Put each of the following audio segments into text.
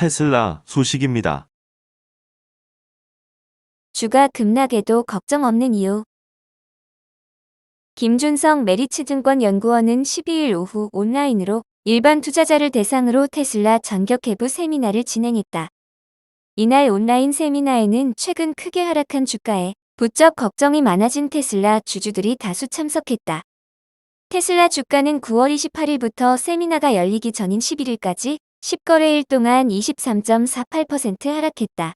테슬라 소식입니다. 주가 급락에도 걱정 없는 이유. 김준성 메리츠증권 연구원은 12일 오후 온라인으로 일반 투자자를 대상으로 테슬라 전격 해부 세미나를 진행했다. 이날 온라인 세미나에는 최근 크게 하락한 주가에 부쩍 걱정이 많아진 테슬라 주주들이 다수 참석했다. 테슬라 주가는 9월 28일부터 세미나가 열리기 전인 11일까지 10거래일 동안 23.48% 하락했다.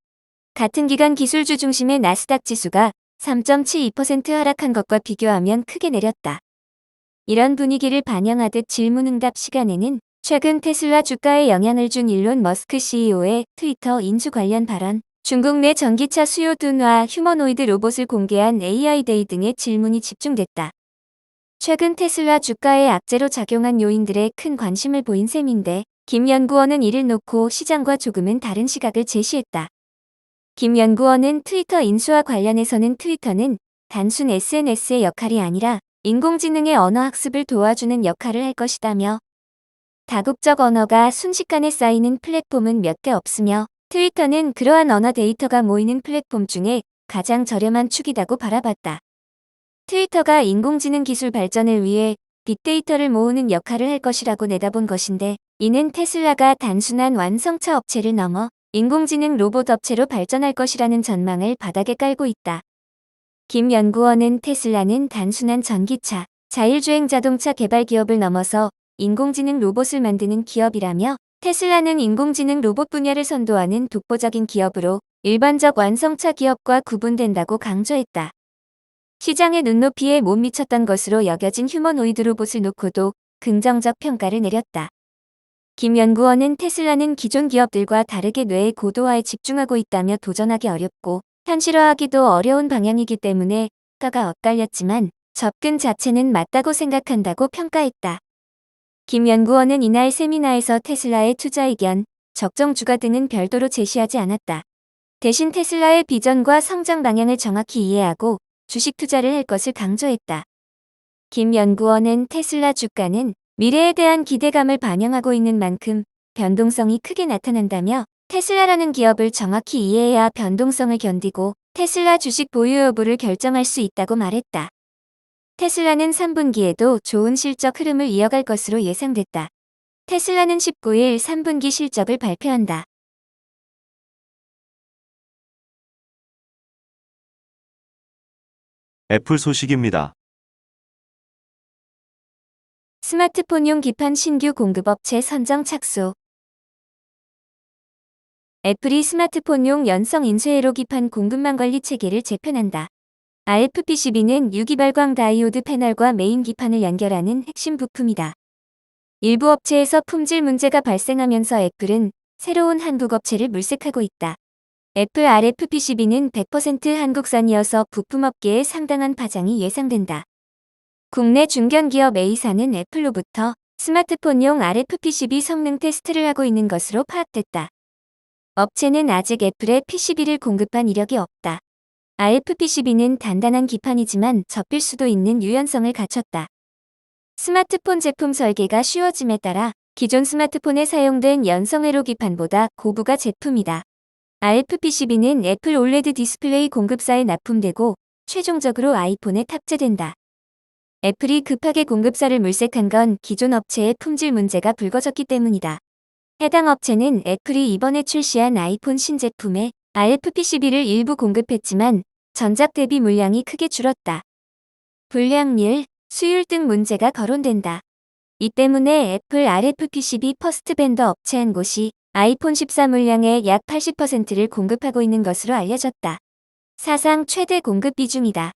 같은 기간 기술주 중심의 나스닥 지수가 3.72% 하락한 것과 비교하면 크게 내렸다. 이런 분위기를 반영하듯 질문응답 시간에는 최근 테슬라 주가에 영향을 준 일론 머스크 CEO의 트위터 인수 관련 발언, 중국 내 전기차 수요 둔화, 휴머노이드 로봇을 공개한 AI데이 등의 질문이 집중됐다. 최근 테슬라 주가에 악재로 작용한 요인들에 큰 관심을 보인 셈인데 김 연구원은 이를 놓고 시장과 조금은 다른 시각을 제시했다. 김 연구원은 트위터 인수와 관련해서는 트위터는 단순 SNS의 역할이 아니라 인공지능의 언어 학습을 도와주는 역할을 할 것이다며 다국적 언어가 순식간에 쌓이는 플랫폼은 몇 개 없으며 트위터는 그러한 언어 데이터가 모이는 플랫폼 중에 가장 저렴한 축이다고 바라봤다. 트위터가 인공지능 기술 발전을 위해 빅데이터를 모으는 역할을 할 것이라고 내다본 것인데 이는 테슬라가 단순한 완성차 업체를 넘어 인공지능 로봇 업체로 발전할 것이라는 전망을 바닥에 깔고 있다. 김 연구원은 테슬라는 단순한 전기차, 자율주행 자동차 개발 기업을 넘어서 인공지능 로봇을 만드는 기업이라며 테슬라는 인공지능 로봇 분야를 선도하는 독보적인 기업으로 일반적 완성차 기업과 구분된다고 강조했다. 시장의 눈높이에 못 미쳤던 것으로 여겨진 휴머노이드 로봇을 놓고도 긍정적 평가를 내렸다. 김 연구원은 테슬라는 기존 기업들과 다르게 뇌의 고도화에 집중하고 있다며 도전하기 어렵고 현실화하기도 어려운 방향이기 때문에 가가 엇갈렸지만 접근 자체는 맞다고 생각한다고 평가했다. 김 연구원은 이날 세미나에서 테슬라의 투자 의견, 적정 주가 등은 별도로 제시하지 않았다. 대신 테슬라의 비전과 성장 방향을 정확히 이해하고 주식 투자를 할 것을 강조했다. 김 연구원은 테슬라 주가는 미래에 대한 기대감을 반영하고 있는 만큼 변동성이 크게 나타난다며 테슬라라는 기업을 정확히 이해해야 변동성을 견디고 테슬라 주식 보유 여부를 결정할 수 있다고 말했다. 테슬라는 3분기에도 좋은 실적 흐름을 이어갈 것으로 예상됐다. 테슬라는 19일 3분기 실적을 발표한다. 애플 소식입니다. 스마트폰용 기판 신규 공급업체 선정 착수. 애플이 스마트폰용 연성 인쇄회로 기판 공급망 관리 체계를 재편한다. RFPCB는 유기발광 다이오드 패널과 메인 기판을 연결하는 핵심 부품이다. 일부 업체에서 품질 문제가 발생하면서 애플은 새로운 한국 업체를 물색하고 있다. 애플 RFPCB는 100% 한국산이어서 부품업계에 상당한 파장이 예상된다. 국내 중견기업 A사는 애플로부터 스마트폰용 RFPCB 성능 테스트를 하고 있는 것으로 파악됐다. 업체는 아직 애플에 PCB를 공급한 이력이 없다. RFPCB는 단단한 기판이지만 접힐 수도 있는 유연성을 갖췄다. 스마트폰 제품 설계가 쉬워짐에 따라 기존 스마트폰에 사용된 연성회로 기판보다 고부가 제품이다. RFPCB는 애플 올레드 디스플레이 공급사에 납품되고 최종적으로 아이폰에 탑재된다. 애플이 급하게 공급사를 물색한 건 기존 업체의 품질 문제가 불거졌기 때문이다. 해당 업체는 애플이 이번에 출시한 아이폰 신제품에 RFPCB를 일부 공급했지만 전작 대비 물량이 크게 줄었다. 불량률, 수율 등 문제가 거론된다. 이 때문에 애플 RFPCB 퍼스트 벤더 업체 한 곳이 아이폰 14 물량의 약 80%를 공급하고 있는 것으로 알려졌다. 사상 최대 공급 비중이다.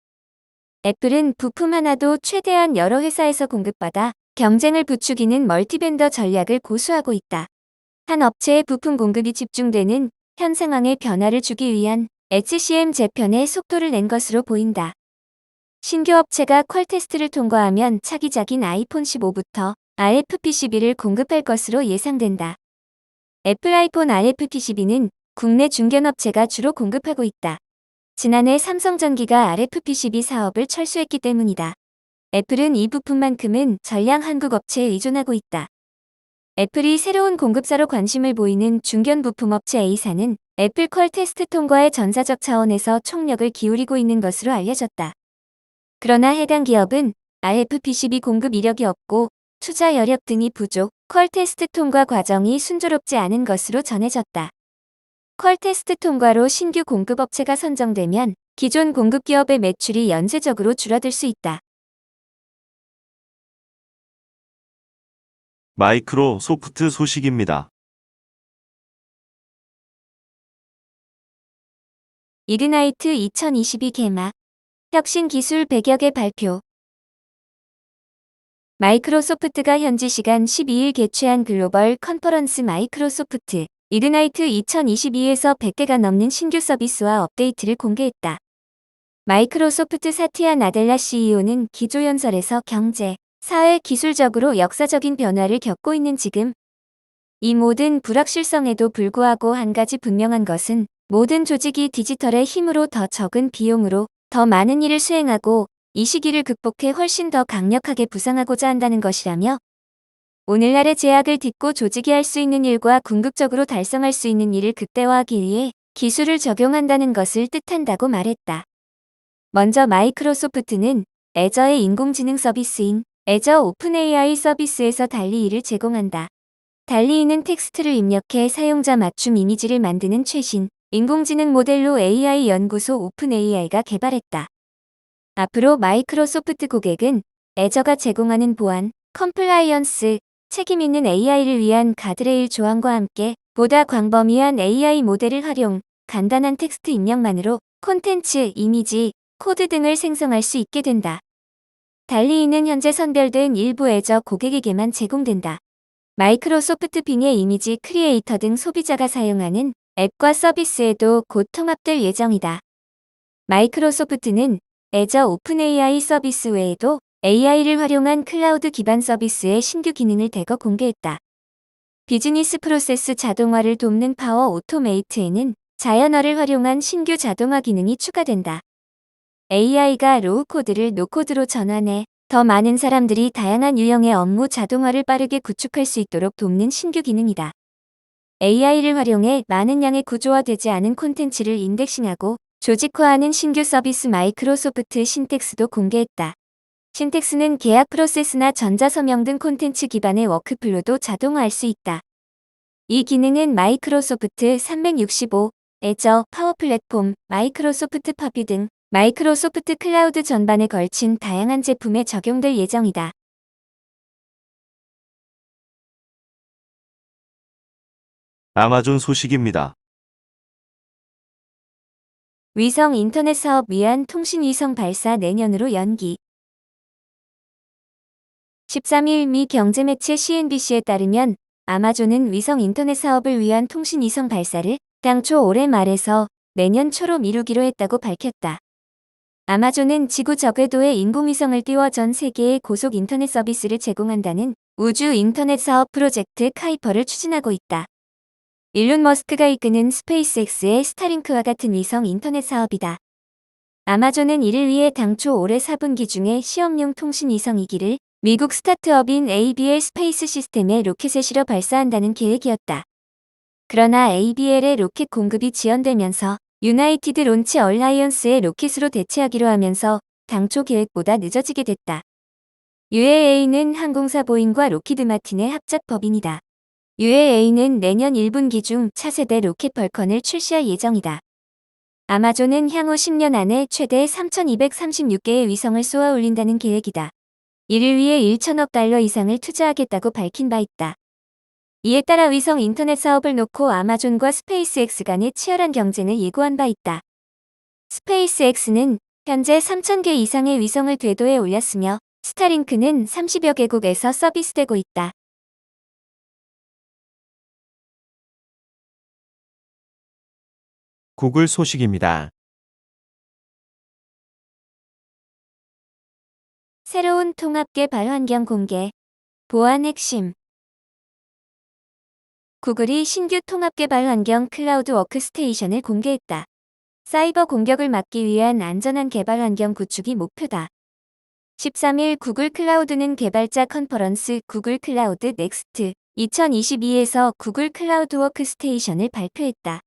애플은 부품 하나도 최대한 여러 회사에서 공급받아 경쟁을 부추기는 멀티벤더 전략을 고수하고 있다. 한 업체의 부품 공급이 집중되는 현 상황에 변화를 주기 위한 HCM 재편에 속도를 낸 것으로 보인다. 신규 업체가 퀄 테스트를 통과하면 차기작인 아이폰 15부터 RFPCB를 공급할 것으로 예상된다. 애플 아이폰 RFPCB는 국내 중견업체가 주로 공급하고 있다. 지난해 삼성전기가 RFPCB 사업을 철수했기 때문이다. 애플은 이 부품만큼은 전량 한국 업체에 의존하고 있다. 애플이 새로운 공급사로 관심을 보이는 중견 부품 업체 A사는 애플 퀄 테스트 통과의 전사적 차원에서 총력을 기울이고 있는 것으로 알려졌다. 그러나 해당 기업은 RF-PCB 공급 이력이 없고 투자 여력 등이 부족, 퀄 테스트 통과 과정이 순조롭지 않은 것으로 전해졌다. 퀄 테스트 통과로 신규 공급업체가 선정되면 기존 공급 기업의 매출이 연쇄적으로 줄어들 수 있다. 마이크로 소프트 소식입니다. 이그나이트 2022 개막 혁신 기술 100여 개 발표 마이크로소프트가 현지 시간 12일 개최한 글로벌 컨퍼런스 마이크로소프트 이그나이트 2022에서 100개가 넘는 신규 서비스와 업데이트를 공개했다. 마이크로소프트 사티아 나델라 CEO는 기조연설에서 경제, 사회 기술적으로 역사적인 변화를 겪고 있는 지금 이 모든 불확실성에도 불구하고 한 가지 분명한 것은 모든 조직이 디지털의 힘으로 더 적은 비용으로 더 많은 일을 수행하고 이 시기를 극복해 훨씬 더 강력하게 부상하고자 한다는 것이라며 오늘날의 제약을 딛고 조직이 할 수 있는 일과 궁극적으로 달성할 수 있는 일을 극대화하기 위해 기술을 적용한다는 것을 뜻한다고 말했다. 먼저 마이크로소프트는 애저의 인공지능 서비스인 애저 오픈 AI 서비스에서 달리이를 제공한다. 달리이는 텍스트를 입력해 사용자 맞춤 이미지를 만드는 최신 인공지능 모델로 AI 연구소 오픈 AI가 개발했다. 앞으로 마이크로소프트 고객은 애저가 제공하는 보안, 컴플라이언스, 책임 있는 AI를 위한 가드레일 조항과 함께 보다 광범위한 AI 모델을 활용, 간단한 텍스트 입력만으로 콘텐츠, 이미지, 코드 등을 생성할 수 있게 된다. 달리이는 현재 선별된 일부 애저 고객에게만 제공된다. 마이크로소프트 빙의 이미지 크리에이터 등 소비자가 사용하는 앱과 서비스에도 곧 통합될 예정이다. 마이크로소프트는 애저 오픈 AI 서비스 외에도 AI를 활용한 클라우드 기반 서비스의 신규 기능을 대거 공개했다. 비즈니스 프로세스 자동화를 돕는 파워 오토메이트에는 자연어를 활용한 신규 자동화 기능이 추가된다. AI가 로우 코드를 노코드로 전환해 더 많은 사람들이 다양한 유형의 업무 자동화를 빠르게 구축할 수 있도록 돕는 신규 기능이다. AI를 활용해 많은 양의 구조화되지 않은 콘텐츠를 인덱싱하고 조직화하는 신규 서비스 마이크로소프트 신텍스도 공개했다. 신텍스는 계약 프로세스나 전자서명 등 콘텐츠 기반의 워크플로도 자동화할 수 있다. 이 기능은 마이크로소프트 365, 애저, 파워 플랫폼, 마이크로소프트 퍼뷰 등 마이크로소프트 클라우드 전반에 걸친 다양한 제품에 적용될 예정이다. 아마존 소식입니다. 위성 인터넷 사업 위한 통신 위성 발사 내년으로 연기. 13일 미 경제 매체 CNBC에 따르면 아마존은 위성 인터넷 사업을 위한 통신 위성 발사를 당초 올해 말에서 내년 초로 미루기로 했다고 밝혔다. 아마존은 지구 저궤도에 인공위성을 띄워 전 세계에 고속 인터넷 서비스를 제공한다는 우주 인터넷 사업 프로젝트 카이퍼를 추진하고 있다. 일론 머스크가 이끄는 스페이스X의 스타링크와 같은 위성 인터넷 사업이다. 아마존은 이를 위해 당초 올해 4분기 중에 시험용 통신 위성 2기를 미국 스타트업인 ABL 스페이스 시스템의 로켓에 실어 발사한다는 계획이었다. 그러나 ABL의 로켓 공급이 지연되면서 유나이티드 론치 얼라이언스의 로켓으로 대체하기로 하면서 당초 계획보다 늦어지게 됐다. UAA는 항공사 보잉과 로키드 마틴의 합작 법인이다. UAA는 내년 1분기 중 차세대 로켓 벌컨을 출시할 예정이다. 아마존은 향후 10년 안에 최대 3,236개의 위성을 쏘아 올린다는 계획이다. 이를 위해 1천억 달러 이상을 투자하겠다고 밝힌 바 있다. 이에 따라 위성 인터넷 사업을 놓고 아마존과 스페이스X 간의 치열한 경쟁을 예고한 바 있다. 스페이스X는 현재 3,000개 이상의 위성을 궤도에 올렸으며 스타링크는 30여 개국에서 서비스되고 있다. 구글 소식입니다. 새로운 통합 개발 환경 공개. 보안 핵심. 구글이 신규 통합 개발 환경 클라우드 워크스테이션을 공개했다. 사이버 공격을 막기 위한 안전한 개발 환경 구축이 목표다. 13일 구글 클라우드는 개발자 컨퍼런스 구글 클라우드 넥스트 2022에서 구글 클라우드 워크스테이션을 발표했다.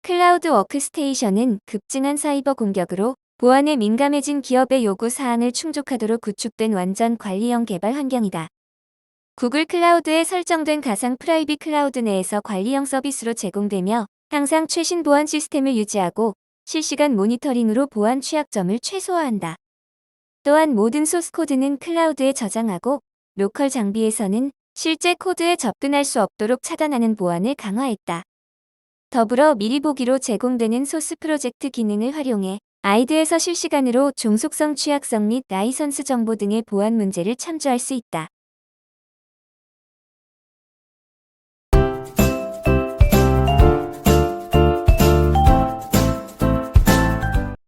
클라우드 워크스테이션은 급증한 사이버 공격으로 보안에 민감해진 기업의 요구 사항을 충족하도록 구축된 완전 관리형 개발 환경이다. 구글 클라우드에 설정된 가상 프라이빗 클라우드 내에서 관리형 서비스로 제공되며 항상 최신 보안 시스템을 유지하고 실시간 모니터링으로 보안 취약점을 최소화한다. 또한 모든 소스 코드는 클라우드에 저장하고 로컬 장비에서는 실제 코드에 접근할 수 없도록 차단하는 보안을 강화했다. 더불어 미리 보기로 제공되는 소스 프로젝트 기능을 활용해 아이드에서 실시간으로 종속성 취약성 및 라이선스 정보 등의 보안 문제를 참조할 수 있다.